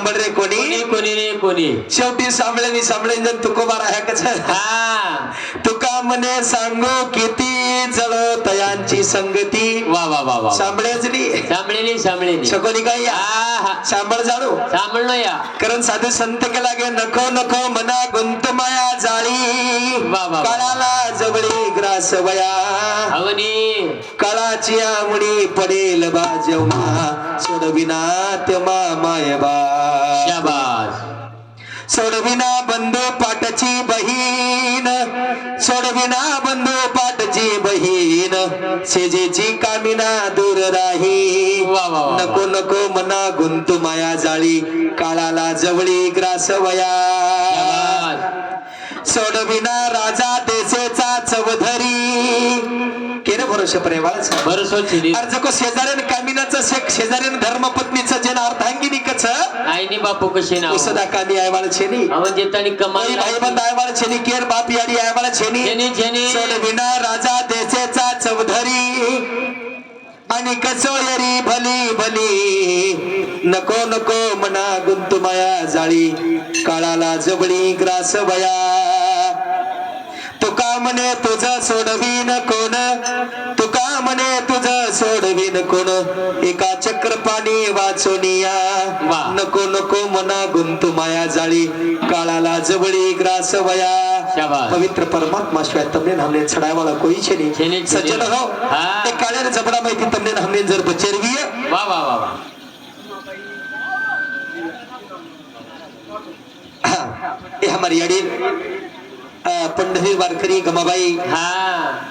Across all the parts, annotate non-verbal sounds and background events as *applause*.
गे तरी हम सांभाळ रे कोणी? कोणी कोणी रे कोणी? शेवटी सांभळे सांभळे जण तुकोबार आहे कच हा. तुका मने सांगू किती जळ तयांची संगती. वा वा वा वा सांभळेचली सांभळेली सांभळेली. शकोनी काय या? सांभाळ जाणू सांभळलो या. कारण साधू संत केला गे नको नको मना गुंत माया जाळी. वा, वा. काळाला जवळी ग्रास वया. हवनी काळाची आमणी पडेल बा जेव्हा सोडविना तेव्हा मायबा शाबास. सोडविना बंधू पाटची बहीण. सोडविना बंधू पाटची बहीण. शेजेची कामिना दूर राही. नको नको मना गुंतू माया जाळी. काळाला जवळी ग्रास वया. सोडविना राजा देशेचा चौधरी भरोशा प्रेमाचा. बरं सोचिली अर्ज को शेजाऱ्यान कामिनाचं शेजाऱ्यान धर्मपत्नीचं जे अर्धांगिनी कच आईनी बापू कशी नाव उसदा कामी आयवाळ छेनी. अवन जेतानी कमाल कोई भाईबंद आयवाळ छेनी केर बाप याडी आयवाळ छेनी. छेनी, छेनी. सोडविना राजा देशेचा चौधरी. आणि कसोयरी भली भली. नको नको मना गुंतू माया जाळी. काळाला जबळी ग्रास वया. तुका म्हणे तुझ सोडवीन कोण? तुका म्हणे तुझ सोडवीन कोण? एका चक्र पाणी वाचोनिया वा. नको नको मना गुंतू माया जाळी. काळाला जवळी ग्रास वया. पवित्र परमात्मा शिवाय तमने हमने छडायवाला कोई छे नहीं. सज्जन. हो. ते काळ्याने जबडा माहिती तमने हमने जर बचेरवी. वा वा वा वा. ये हमारी अड़ी पंडवी वारकरी गमाबाई हा.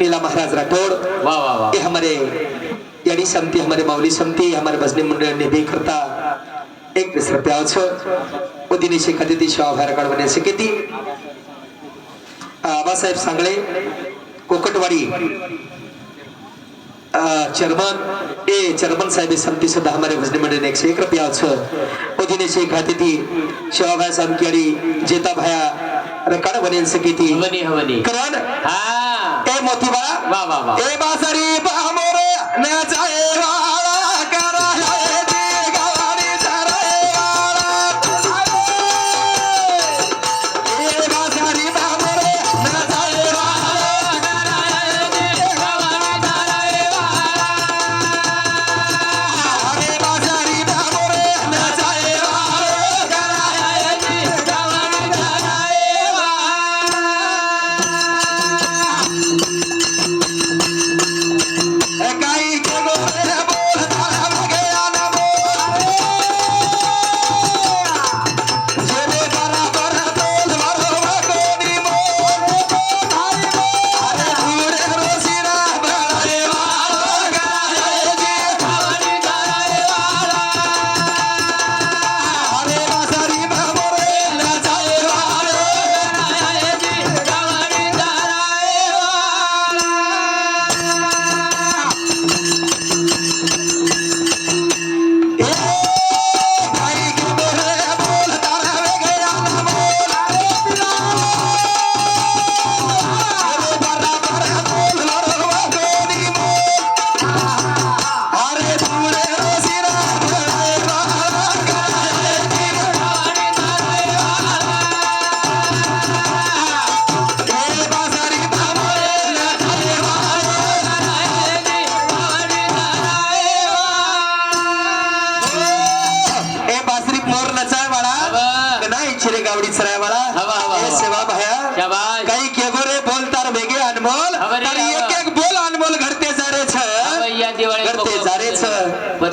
महाराज राठौड़ वा वा वा. ये हमारे यानी समती हमारे माऊली समती हमारे भजनी मंडळ निधी करता. एक वीस रुपयाचं उदिनी शिखाती ती शिवा बाहेर काढवण्याची किती? आबासाहेब सांगळे कोकटवाडी. चेअरमन ए चेअरमन साहेब समती सुद्धा हमारे भजनी मंडळ एकशे एक रुपयाचं उदिनी शिखाती ती शिवाभाई सामकियाडी जेता भाया रकाड बनेन किती? हवनी हवनी करण हा. ए मोतीबाळा वा वा वा. ए बासरी बामोर न जाए वाळा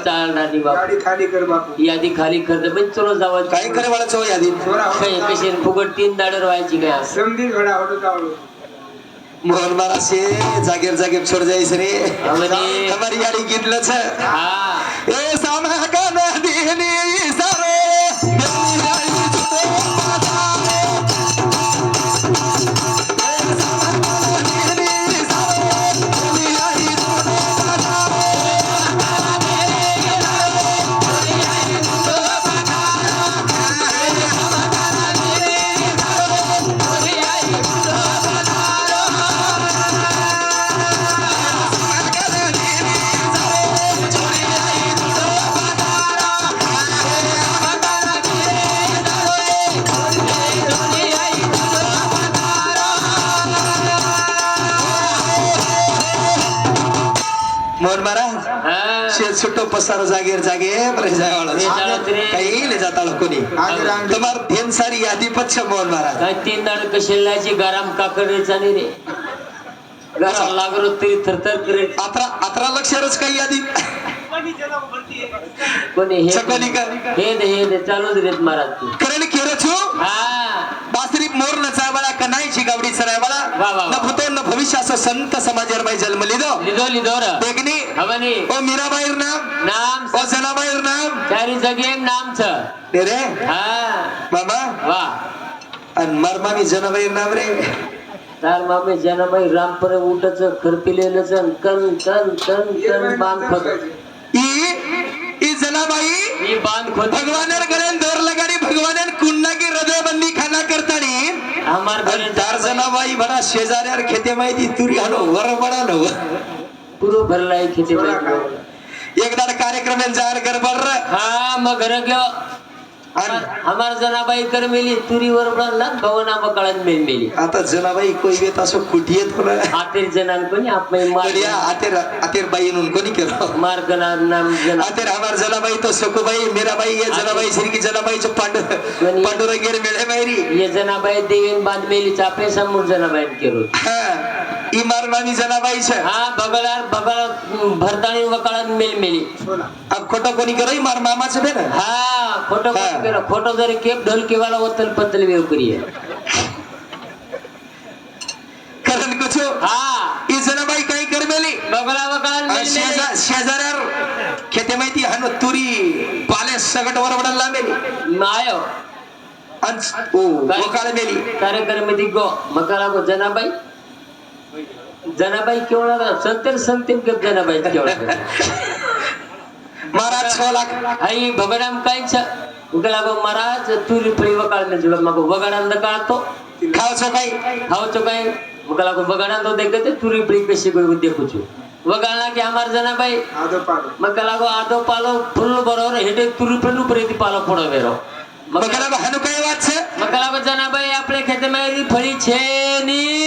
पचाल राणी बापू. गाडी खाली कर बापू. यादी खाली करत पण चलो जावा काही करे वाला चो यादी थोडा काही कशी फुकट तीन दाडर व्हायची काय असं समधी घडा जावळू मोहन मारा से जागेर जागेर छोड़ जाईस रे हमारी- हमारी याडी गिनलं छ हा. ए सामा का नदीनी सारे? ಸುಟ್ಟು पसार जागेर जागे ಕೈಲಿ ಜಾತಾಳ ಕೊನಿ. ತುಮಾರ್ ದೇನ್ ಸಾರಿ ಯಾದಿ ಪಚ್ಚ ಮೋಹನ್ ಮಹಾರಾಜ್. तीन दाडक शिल्लाची गरम काकडी चाली रे गरम लागलो तरी थरथर करेल अकरा अकरा लक्षारच काही यादी कोणी हे सगळं निकाल हे दे हे दे चालूच रेत महाराज कारण मोर नचावाळा कनाईची गावडी वा, सरायवाळा वा, वा. न भूतो न भविष्य असं संत समाजर बाई जन्म लिदो लिदो लिदो र देखनी हवनी ओ मीराबाईर नाम नाम ओ जनाबाईर नाम चारी जगे नामच रे रे हा मामा वा आणि मरमामी जनाबाईर नाम रे तार मामे जनाबाई रामपर उठच खरपिलेलंच अन कन कन कन कन बांध खोत ई ई जनाबाई बांध खोत भगवानर गळे दोर लगाडी भगवानर कुन्ना की हृदय बंदी खाना करतानी. हमार घरे चार जनाबाई बडा शेजाऱ्यावर खेते माहिती तुरी हानो वर बडा नो पुरो भरलाय खेते बाई एकदा कार्यक्रम जार गडबड र. हा मग घर हमार जनाबाई कर मेली तुरीवर बनला गवना बकळात मेल मेली. आता जनाबाई कोई वेत असो कुठी येत होना आतेर जनान कोणी आपण मार या आतेर आतेर बाई नुन कोणी केलं? मार गणार नाम जना आतेर हमार जनाबाई तो सकुबाई मीराबाई ये जनाबाई श्री जनाबाईचे पांडु कोणी? पांडुरंगेर मेळे मायरी. ये जनाबाई देवीन बांध मेली चापे समोर जनाबाई केलो. ई मारमामी जनाबाई छे हा बगलार बगल भरताणी वकाळात मेल मेली. अब खोटं कोणी करई मार मामाचे बे ना? हा खोटो हा. केलं खोटो जरी केप ढोलकीवाला ओतल पतल वेव करिये कारण कछो हा. ई जनाबाई काही करमेली. बगला शेजाऱ्यावर खेते माहिती हानो तुरी पाले सगट वरवडा ओ वकाळ मेली कार्यक्रम गो मकाला गो जनाबाई. जनाबाई केवढा संतर संतीन के जनाबाई केवढा *laughs* महाराज छ लाख. आई भगडाम कायच ಉಗಳಾಗೋ ಮಹಾರಾಜ್ ತೂರಿ ಪಳಿವಕಾಳ ಜುಳಮ್ಮಾಗೋ ಒಗಡಂದ ಕಾಣ್ತು ખાવ છો કઈ? ખાવ છો કઈ? મુકલા કો બગાડા તો દેખતે તે પૂરી પડી કશી કોઈ દેખું છું. વગાડના કે અમાર જના ભાઈ? આધો પાલો મકલા કો આધો પાલો ફૂલ બરોર હેડે તુરી પેલું પરેતી પાલો પડો વેરો. મકલા હનુ કઈ વાત છે? મકલા જના ભાઈ આપણે ખેતમાં ફળી છે ની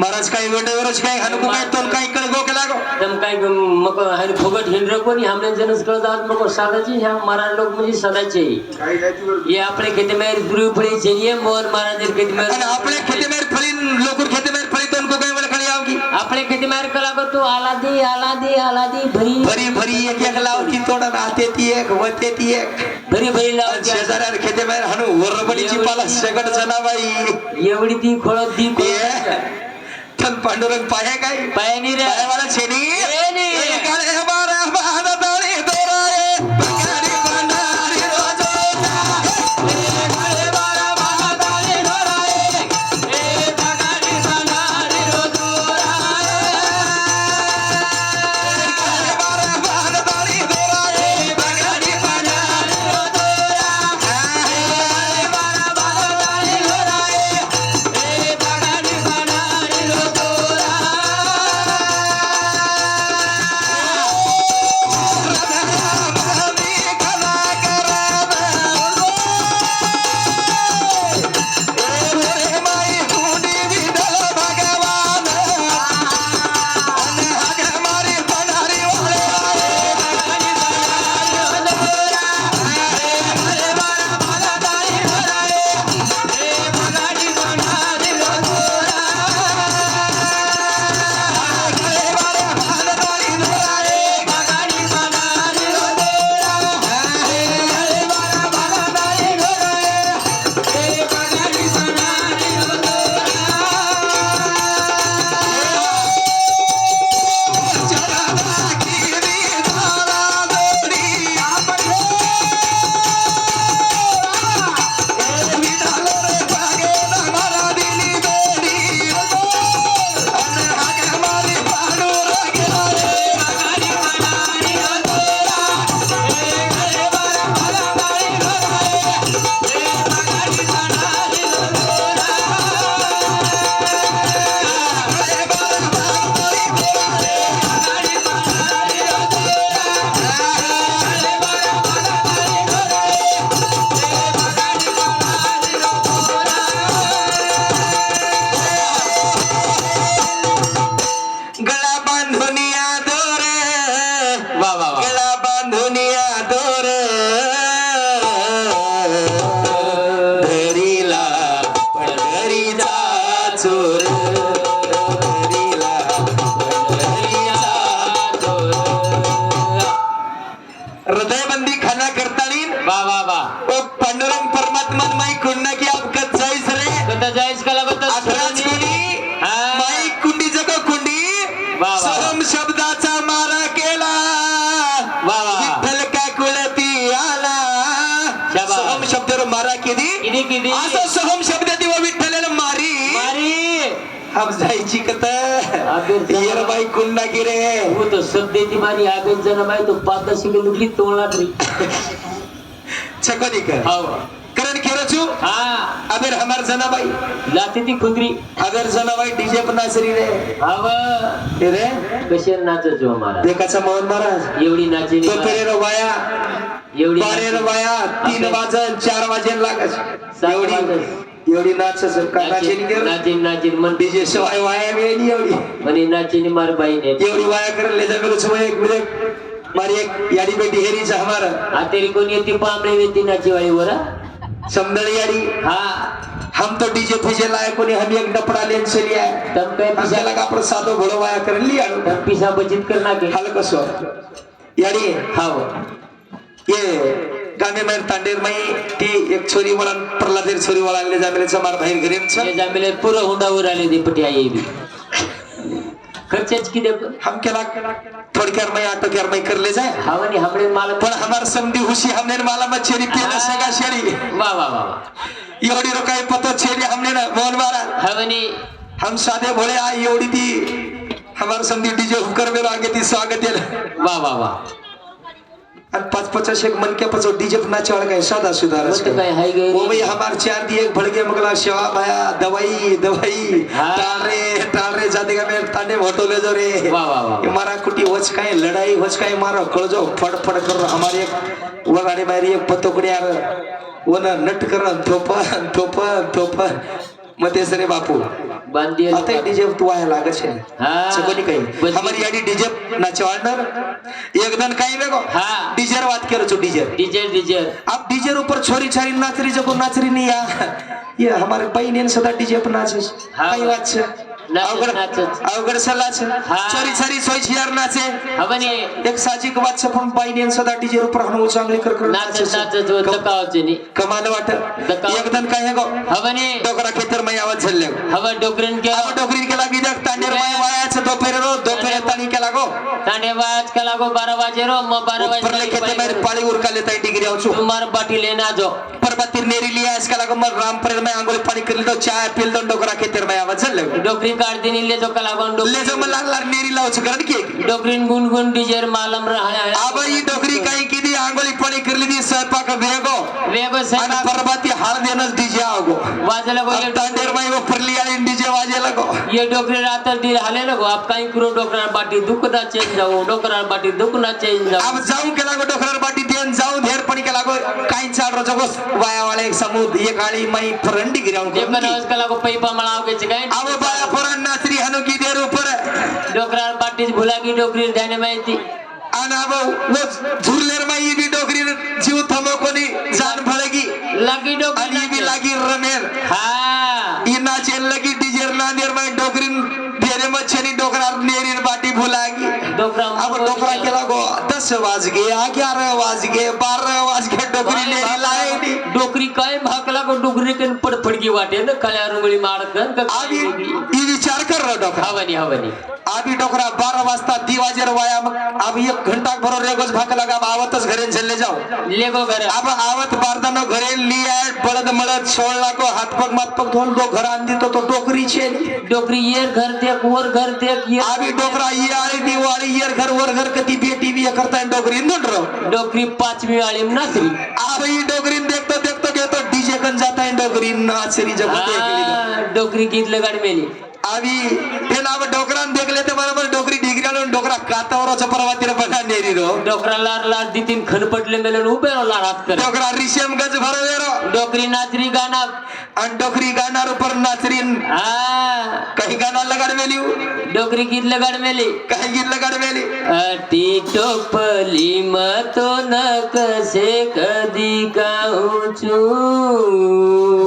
महाराज काही वेटेवरच काय हनुकू काय तोन काय कळ गो केला गो एकदम काय मग हन फुगट हिंडर कोणी? हमने जनस कळ जात मग सदाची ह्या महाराज लोक म्हणजे सदाचे. ये आपले खेते मेर गुरु फळे छे ये मोर महाराज खेते मेर आपले खेते मेर फळी लोक खेते मेर फळी तोन को काय वेळ खळी आव आपले खेते मेर कला गो तू आलादी आलादी आलादी भरी. भरी भरी एक एक लावती तोडा राहते ती एक वते ती एक. भरी भरी लावती. शेजाऱ्यार खेते मेर हनु वरबडीची पाला सगड जनाबाई एवढी ती खोळत ती पांडुरंग पाया काय? पायानी रे. मला काय हम जायची कत अबे चला. येरबाई कुंडा गिरे हो तो सध्याची मारी आबेन जण माहिती तो दहा शिकल लुकली तोंडला तरी छकोनी कर हो करण केरचू हा अगर हमार जनाबाई जाते ती खुंदरी अगर जनाबाई डीजे पण नाचरी रे हव हे रे कशी नाचत जो मला देखाचा मोहन महाराज एवढी नाचली तो पेरेर वाया एवढी बारेर नाचली. वाया तीन. वाजन चार वाजेन लागस एवढी. एवढी नाचस का नाचेनी कर नाचीन नाचीन मन डीजे शिवाय वाया वेळी एवढी म्हणे नाचीन मार बाईने एवढी वाया कर ले जा करू समय एक मिनिट मारी एक याडी बेटी हेरीच हमार आतेरी कोण येते पांबळे येते नाची वाळी वर समदळी याडी हा हम तो डीजे फीजे लाए कोनी हम एक डपड़ा लेन से लिया है तम काय हम पिसा लगा पर सादो घोड़ो वाया कर लिया तम पिसा बचित कर नाके हल्का सो याडी हाव ये गामे में तांडेर मई ती एक छोरी वाला प्रल्हादेर छोरी वाला ले जा मेरे समार बाहेर घरी छ जामेले पुरं हुंडावर आले ते पटी आई. बी खर्चच किती? पण हम केला थोडक्यार मई आटो क्यार मई कर ले जाए हावनी मला पण हमार समधी हुशी हमने माला में छेरी पेला सगा शेरी वा वा वा एवढी रोकाई पतो छेरी हमने मोहन मारा. हावनी हम साधे भोळे आई एवढी ती हमार समधी डीजे हुकर मेलो आगे ती स्वागत वा वा वा. आणि पाच पचास एक मन के पचो डीजे नाचे वाला काय सादा सुधार वो भाई हमार चार दिए एक भड़के मगला सेवा भाया दवाई दवाई। हाँ। टाल रे टाल रे जाते का मैं ताने भोटो ले जो रे। मारा कुटी होच काय लड़ाई होच काय मारो कळ जो फड फड कर हमारे एक वगाड़ी मारी एक पतोकड़ी यार वो ना नट कर थोपन थोपन थोपन मते सरे बापू। तू छे नाचे छो छोरी छारी नाचरी जको नाचरी नहीं आ ये हमारे बहन ने सदा डीजे पर नाचे। कई बात छे। अवगड़ सला छे। छोरी छारी सोई छियार नाचे। हावनी एक साजिक बात छे पण बहन सदा डीजे ऊपर हनु चांगली कर कर नाचत नाचत व दकावचे नी कमाल वाट. एकदम काय गो हावनी डोकरा खेतर मै आवाज झल्ले हवा डोकरन के अब डोकरी के लागी देख तांडेर मै वायाच दोपहर रो दोपहर तानी के लागो तांडे वाज का लागो बारा वाजे रो मग बारा ऊपर ले खेते मेरे पाली उरका लेता डिग्री आउचू तुम्हार बाटी लेना जो. परबत्ती नेरी लिया इसका लागो मर राम पर मैं आंगुल पानी कर ली तो चाय पील दो डोकरा खेतर मै आवाज झल्ले डोकरी काढ दिनी ले जो का लागो ले जो मला लार नेरी लावच करण की डोकरीन गुणगुण डीजेर मालम राहण्या अब ही डोकरी काही किती आंगोली पाणी करली ती स्वयंपाक वेगो वेगो आणि सैना परबत्ती हाळ देणं डीजे आवगो वाजला गो तांडेर माई वो फरली आणि लगो ये डोकरी रातर दी हाले लगो आप काही करो डोकरा बाटी दुखना चेंज जाओ. डोकरा बाटी दुखना चेंज जाओ. अब जाऊन केला गो डोकरार बाटी देन जाऊन धेर पण केला गो काही चार रोज गो वाया वाले एक समूह ये गाडी माई फरंडी गिराऊन जे पण आवाज का लागो पैपा मळाव के काय अब बाया फरन हनु की देर ऊपर. डोकरा बाटी भुला की डोकरी ध्यान माहिती आणि अब वो झुरलेर माई बी डोकरी जीव थमो कोणी जान भळगी लगी ही डोकरी लागी रमेर. हा अब डोकरा केला. गो दस वाज गे ग्यारह वाज गे बारह वाज गे डोकरी नी डोकरी काय भाकला को डोकरी के पडफडकी वाटे न कल्या रुंगळी मारत ही विचार कर रहा डोकरा हवनी हवनी. आम्ही डोकरा बारा वाजता दिवाजेर वाया मग आम्ही एक घंटा भरो रेगोज लगा अब आवतच घरे चले जाओ. लेगो घर. अब आवत बारदानो घरे लिया बळद मळद सोडला को हात पग मात पग धोल दो घर आंदी तो तो डोकरी छे डोकरी येर घर देख वर घर देख ये आम्ही डोकरा ये आळी दिवाळी येर घर वर घर कती बेटी बी करता डोकरी इंदुन रो डोकरी पाचवी आळी नाचरी. आम्ही डोकरी देखतो देखतो घेतो डीजे कन जाता है डोकरी नाचरी जगत देखली हा, डोकरी गीत लगाड मेली आम्ही हे नाव डोकरान देखले ते बरोबर डोकरी डिग्री आलो डोकरा कातावरच परवातीला बघा नेरी रो. डोकरा लार लार दितीन खनपटले मेले उभे लार हात कर डोकरा रिशम गज भरो वेरो डोकरी नाचरी गाना आणि डोकरी गाणार ऊपर नाचरीन. काही गाना लगाड मेली. डोकरी गीत लगाड मेली काही गीत लगाड मेली अटी टोपली मतो न कसे कधी गाऊचू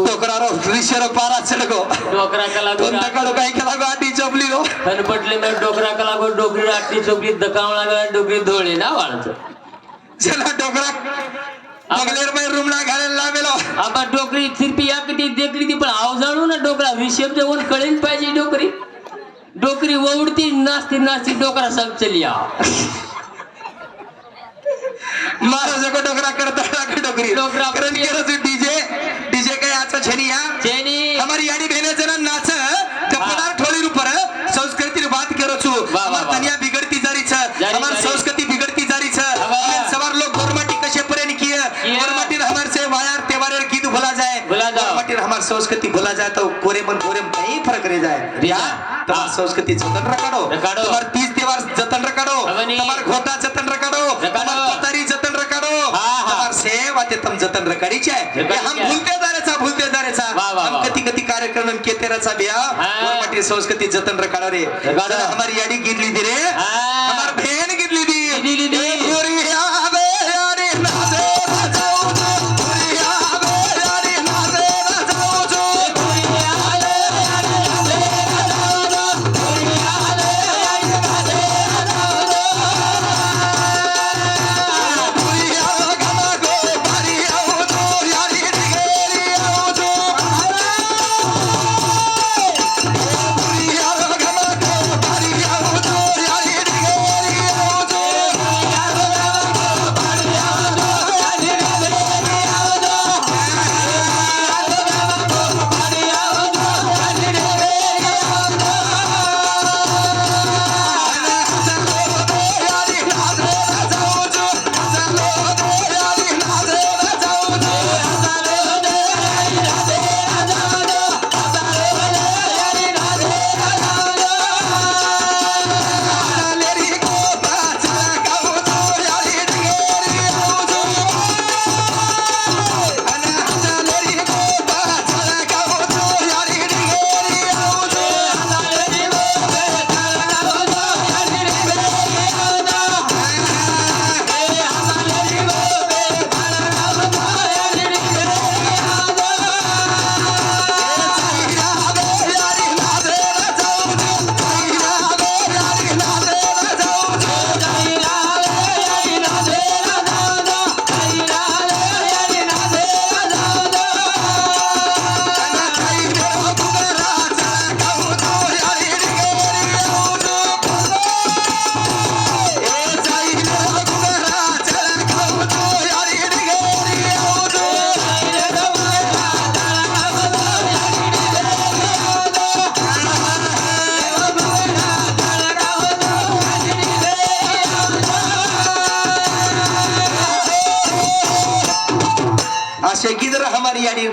डोकरा रो रिशर पारा चढगो डोकरा कला दोन दगड काही केला गो आधी चपली रो खनपटले मेल डोकरा कला गो डोकरी आटी चोपली दकावळा गा डोकरी धोळे ना वाळच. चला डोकरा. बगलेर मै रूमला घालायला लावेलो. आबा डोकरी थिरपी या कधी देखली ती पण आव जाणू ना डोकरा. हिशेब जेवण कळेल पाहिजे डोकरी. डोकरी ओवडती नाचती नाचती डोकरा सब चली आ महाराजाकडे डोकरा करता डोकरी? डोकरा. केलं डीजे डीजे काय आचा छेनी हमारी यानी बहने जरा नाच संस्कृति भुला जाए तो कोरे मन कोरे में कहीं फर्क रह जाए रिया. तुम्हार. संस्कृति जतन रखाडो रखाडो. तुम्हार तीज त्योहार जतन रखाडो अवनी. तुम्हार घोटा जतन रखाडो रखाडो. तुम्हार पतारी जतन रखाडो हाँ, हाँ. तुम्हार सेवा ते तुम जतन रखाडीचे हम. भूलते जाण्याचा भूलते जाण्याचा वाह, वाह, हम. कधी कधी कार्यक्रम आणि केतेराचा बिया. गोरमाटी संस्कृती जतन रखाडो रे रखाडो. हमारी याडी गिरली दी रे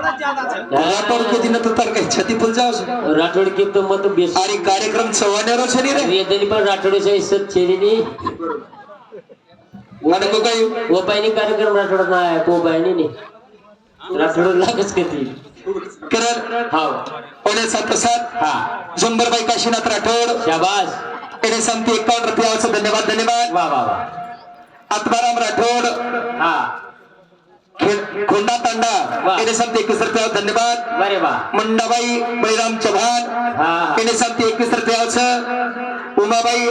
व्यापार दिन तो तर काही छतीपुल जाऊ राठोड की तो मत बेस आणि कार्यक्रम सवानेरो छरी रे. येदनी पण राठोडीच्या इज्जत छेरीनी आणि को काही. गोपाईनी कार्यक्रम राठोड नाही गोपाईनी नाही राठोड लागच किती करर हाव ओनेसा प्रसाद. हा. झुंबरबाई काशीनाथ राठोड. शाबास. एने संपी 51 रुपयाचं धन्यवाद धन्यवाद. वा वा वा. आत्माराम राठोड. हा. खोंडा तांडा त्याने सांगते एकवीस रुपयावर धन्यवाद. मुंडाबाई बळीराम चव्हाण. त्याने सांगते एकवीस रुपयावचं उमाबाई